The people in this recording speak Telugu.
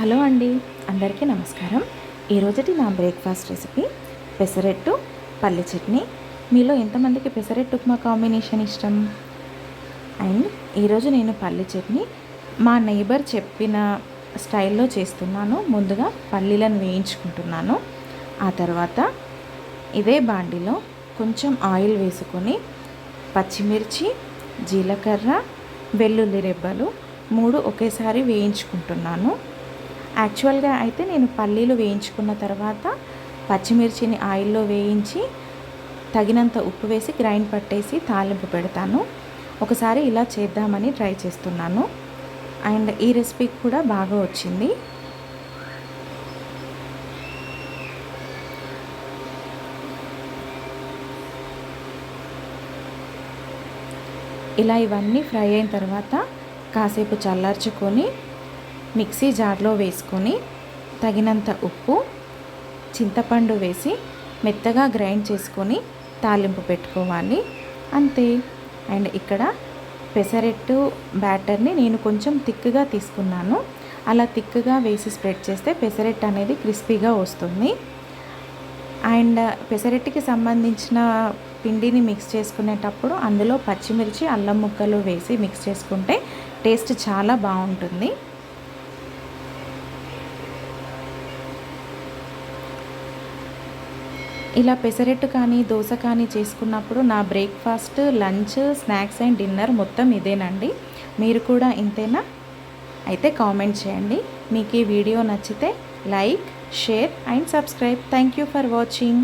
హలో అండి అందరికీ నమస్కారం. ఈరోజుటి నా బ్రేక్ఫాస్ట్ రెసిపీ పెసరెట్టు పల్లి చట్నీ. మీలో ఎంతమందికి పెసరెట్టు ఉప్మా కాంబినేషన్ ఇష్టం? అండ్ ఈరోజు నేను పల్లి చట్నీ మా నైబర్ చెప్పిన స్టైల్లో చేస్తున్నాను. ముందుగా పల్లీలను వేయించుకుంటున్నాను. ఆ తర్వాత ఇదే బాండిలో కొంచెం ఆయిల్ వేసుకొని పచ్చిమిర్చి జీలకర్ర వెల్లుల్లి రెబ్బలు మూడు ఒకేసారి వేయించుకుంటున్నాను. యాక్చువల్గా అయితే నేను పల్లీలు వేయించుకున్న తర్వాత పచ్చిమిర్చిని ఆయిల్లో వేయించి తగినంత ఉప్పు వేసి గ్రైండ్ పట్టేసి తాలింపు పెడతాను. ఒకసారి ఇలా చేద్దామని ట్రై చేస్తున్నాను. అండ్ ఈ రెసిపీ కూడా బాగా వచ్చింది. ఇలా ఇవన్నీ ఫ్రై అయిన తర్వాత కాసేపు చల్లార్చుకొని మిక్సీ జార్లో వేసుకొని తగినంత ఉప్పు చింతపండు వేసి మెత్తగా గ్రైండ్ చేసుకొని తాలింపు పెట్టుకోవాలి. అంతే. అండ్ ఇక్కడ పెసరెట్టు బ్యాటర్ని నేను కొంచెం థిక్గా తీసుకున్నాను. అలా థిక్గా వేసి స్ప్రెడ్ చేస్తే పెసరెట్ అనేది క్రిస్పీగా వస్తుంది. అండ్ పెసరెట్టుకి సంబంధించిన పిండిని మిక్స్ చేసుకునేటప్పుడు అందులో పచ్చిమిర్చి అల్లం ముక్కలు వేసి మిక్స్ చేసుకుంటే టేస్ట్ చాలా బాగుంటుంది. ఇలా పెసరెట్టు కానీ దోశ కానీ చేసుకున్నప్పుడు నా breakfast lunch snacks and dinner మొత్తం ఇదేనండి. మీరు కూడా ఇంతేనా? అయితే కామెంట్ చేయండి. మీకు ఈ వీడియో నచ్చితే like share and subscribe. Thank you for watching.